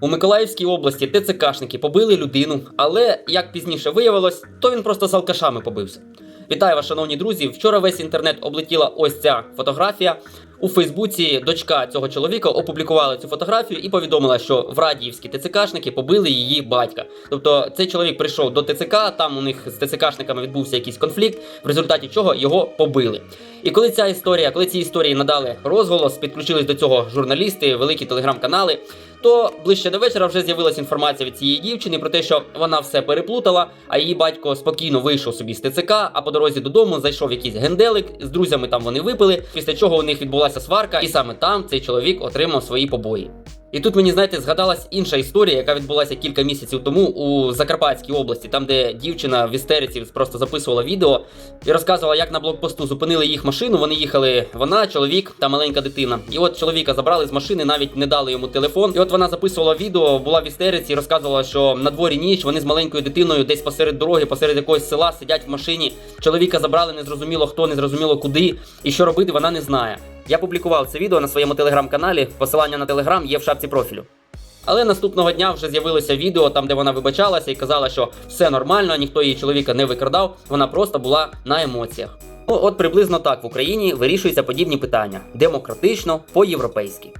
У Миколаївській області ТЦКшники побили людину, але як пізніше виявилось, то він просто з алкашами побився. Вітаю вас, шановні друзі. Вчора весь інтернет облетіла ось ця фотографія. У Фейсбуці дочка цього чоловіка опублікувала цю фотографію і повідомила, що в радіївські ТЦКшники побили її батька. Тобто цей чоловік прийшов до ТЦК, там у них з ТЦКшниками відбувся якийсь конфлікт, в результаті чого його побили. І коли ця історія, коли ці історії надали розголос, підключились до цього журналісти, великі телеграм-канали, то ближче до вечора вже з'явилася інформація від цієї дівчини про те, що вона все переплутала, а її батько спокійно вийшов собі з ТЦК, а по дорозі додому зайшов якийсь генделик, з друзями там вони випили, після чого у них відбулася сварка, і саме там цей чоловік отримав свої побої. І тут мені, знаєте, згадалась інша історія, яка відбулася кілька місяців тому у Закарпатській області, там, де дівчина в істериці просто записувала відео і розказувала, як на блокпосту зупинили їх машину. Вони їхали, вона, чоловік та маленька дитина. І от чоловіка забрали з машини, навіть не дали йому телефон. І от вона записувала відео, була в істериці, розказувала, що на дворі ніч вони з маленькою дитиною десь посеред дороги, посеред якогось села сидять в машині. Чоловіка забрали, не зрозуміло хто, не зрозуміло куди, і що робити, вона не знає. Я публікував це відео на своєму телеграм-каналі. Посилання на телеграм є в шапці профілю. Але наступного дня вже з'явилося відео, там де вона вибачалася і казала, що все нормально, ніхто її чоловіка не викрадав, вона просто була на емоціях. Ну, от приблизно так в Україні вирішуються подібні питання демократично, по-європейськи.